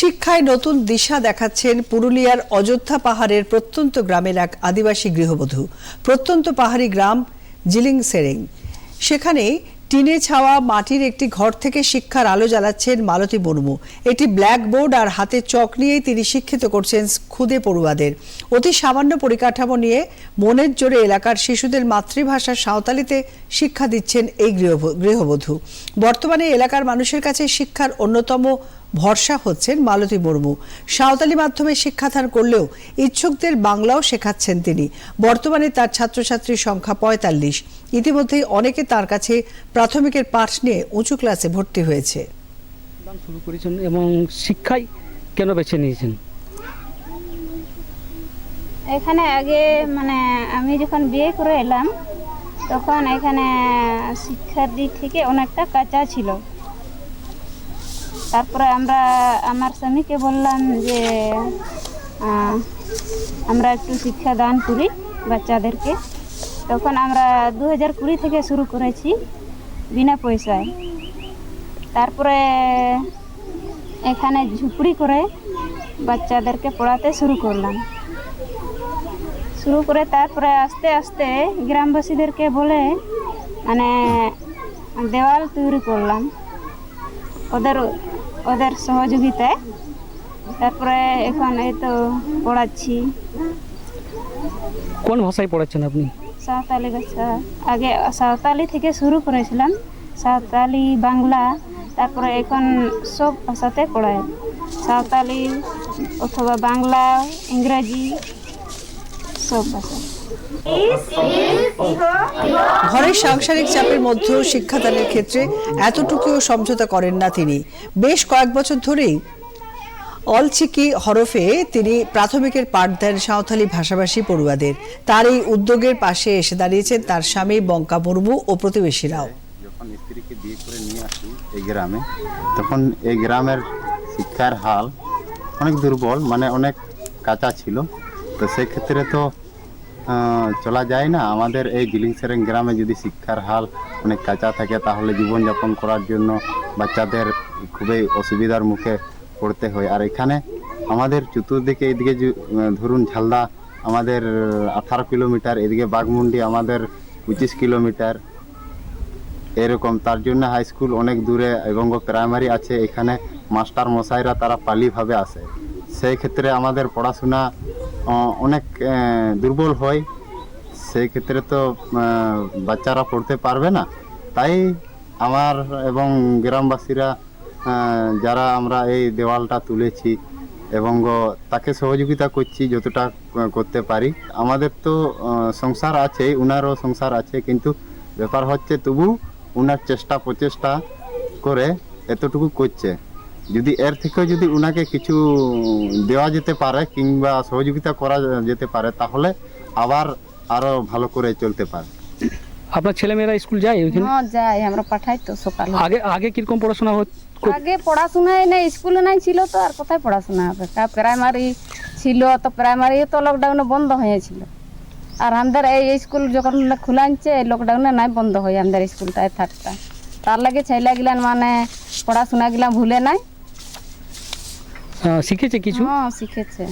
শিক্ষায় নতুন দিশা দেখাচ্ছেন পুরুলিয়ার অযোধ্যা পাহাড়ের প্রত্যন্ত গ্রামের এক আদিবাসী গৃহবধূ। প্রত্যন্ত পাহাড়ি গ্রাম জিলিং সেরেং সেখানে টিনে ছাওয়া মাটির একটি ঘর থেকে শিক্ষার আলো জ্বালাচ্ছেন মালতী মুর্মু। একটি ব্ল্যাকবোর্ড আর হাতে চক নিয়েই তিনি শিক্ষিত করছেন খুদে পড়ুয়াদের। অতি সামান্য পরিকাঠামো নিয়ে মনের জোরে এলাকার শিশুদের মাতৃভাষা সাঁওতালিতে শিক্ষা দিচ্ছেন এই গৃহব- গৃহবধূ। বর্তমানে এলাকার মানুষের কাছে শিক্ষার অন্যতম ভরসা হচ্ছেন মালতী মুর্মু। সাঁওতালি মাধ্যমে শিক্ষাদান করলেও ইচ্ছুকদের বাংলাও শেখাচ্ছেন তিনি। বর্তমানে তার ছাত্রছাত্রীর সংখ্যা পঁয়তাল্লিশ। ইতিমধ্যেই অনেকে তার কাছে প্রাথমিকের পাঠ নিয়ে উঁচু ক্লাসে ভর্তি হয়েছে। শুরু করেছেন এবং শিক্ষায় কেন বেছে নিয়েছেন? এখানে আগে মানে আমি যখন বিয়ে করে এলাম তখন এখানে শিক্ষার দিক থেকে অনেকটা কাঁচা ছিল। তারপরে আমরা, আমার স্বামীকে বললাম যে আমরা একটু শিক্ষা দান করি বাচ্চাদেরকে। তখন আমরা দু হাজার কুড়ি থেকে শুরু করেছি বিনা পয়সায়। তারপরে এখানে ঝুপড়ি করে বাচ্চাদেরকে পড়াতে শুরু করলাম। শুরু করে তারপরে আস্তে আস্তে গ্রামবাসীদেরকে বলে মানে দেওয়াল তৈরি করলাম। ওদের ওদের সহযোগিতায়। তারপরে এখন এই তো পড়াচ্ছি। কোন ভাষায় পড়াচ্ছেন আপনি? সাঁওতালি ভাষা। আগে সাঁওতালি থেকে শুরু করেছিলাম। সাঁওতালি বাংলা তারপরে এখন সব ভাষাতে পড়ায় সাঁওতালি অথবা বাংলা ইংরাজি সব ভাষা ঘরের সাংসারিক চাপের মধ্যেও শিক্ষাদানের ক্ষেত্রে এতটুকুও সমঝোতা করেন না তিনি। বেশ কয়েক বছর ধরেই অলচিকি হরফে তিনি প্রাথমিকের পাঠ দেন সাঁওতালি ভাষাভাষী পড়ুয়াদের। তার এই উদ্যোগের পাশে এসে দাঁড়িয়েছেন তার স্বামী বঙ্কা মুর্মু ও প্রতিবেশীরাও। স্ত্রীকে বিয়ে করে নিয়ে আসি এই গ্রামে, তখন এই গ্রামের শিক্ষার হাল অনেক দুর্বল মানে অনেক কাঁচা ছিল। তো সেক্ষেত্রে তো চলা যায় না। আমাদের এই জিলিং সেরেং গ্রামে যদি শিক্ষার হাল অনেক কাঁচা থাকে, তাহলে জীবনযাপন করার জন্য বাচ্চাদের খুবই অসুবিধার মুখে পড়তে হয়। আর এখানে আমাদের চতুর্দিকে এদিকে ধরুন ঝালদা আমাদের আঠারো কিলোমিটার, এদিকে বাঘমুন্ডি আমাদের পঁচিশ কিলোমিটার, এরকম। তার জন্য হাই স্কুল অনেক দূরে এবং প্রাইমারি আছে। এখানে মাস্টার মশাইরা তারা পালিভাবে আসে। সেই ক্ষেত্রে আমাদের পড়াশোনা অনেক দুর্বল হয়। সেই ক্ষেত্রে তো বাচ্চারা পড়তে পারবে না। তাই আমার এবং গ্রামবাসীরা যারা আমরা এই দেওয়ালটা তুলেছি এবং তাকে সহযোগিতা করছি যতটা করতে পারি। আমাদের তো সংসার আছে, উনারও সংসার আছে, কিন্তু ব্যাপার হচ্ছে তবু উনার চেষ্টা প্রচেষ্টা করে এতটুকু করছে। যদি এর থেকেও যদি উনাকে কিছু দেওয়া যেতে পারে কিংবা সহযোগিতা করা যেতে পারে তাহলে আবার আরও ভালো করে চলতে পারে। আপনার ছেলেমেয়েরা স্কুল যায় ওইখানে? হ্যাঁ যাই আমরা পাঠাই তো সকালে। আগে আগে কীরকম পড়াশোনা হত- আগে পড়াশোনায় না স্কুলে নাই ছিল তো আর কোথায় পড়াশোনা হবে? তা প্রাইমারি ছিল তো প্রাইমারি তো লকডাউনে বন্ধ হয়েছিল। আর আমাদের এই স্কুল যখন খোলা আনছে লকডাউনে নাই বন্ধ হয় আমাদের স্কুলটা থাকতা। তার লাগে ছেলে গিলান মানে পড়াশোনা গিলা ভুলে নাই। শিখেছে কিছু? হ্যাঁ শিখেছে।